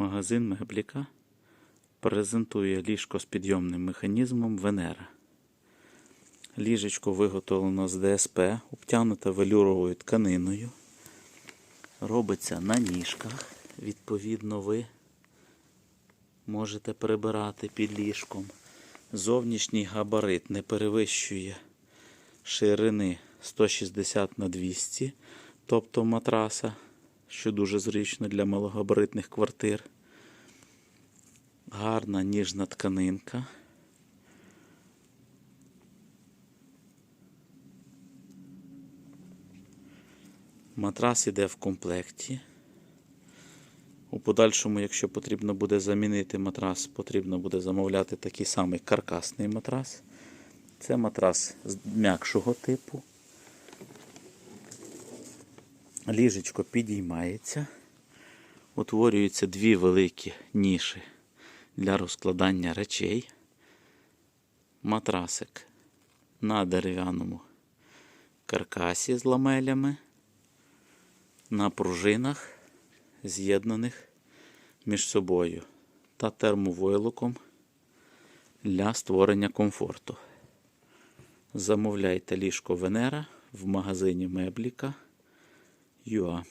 Магазин Мебліка презентує ліжко з підйомним механізмом Венера. Ліжечко виготовлено з ДСП, обтягнуте велюровою тканиною. Робиться на ніжках. Відповідно, ви можете прибирати під ліжком. Зовнішній габарит не перевищує ширини 160 на 200, тобто матраса, що дуже зручно для малогабаритних квартир. Гарна ніжна тканинка. Матрас іде в комплекті. У подальшому, якщо потрібно буде замінити матрас, потрібно буде замовляти такий самий каркасний матрас. Це матрас з м'якшого типу. Ліжечко підіймається. Утворюються дві великі ніші для розкладання речей. Матрасик на дерев'яному каркасі з ламелями, на пружинах, з'єднаних між собою та термовойлоком для створення комфорту. Замовляйте ліжко Венера в магазині Мебліка. you are.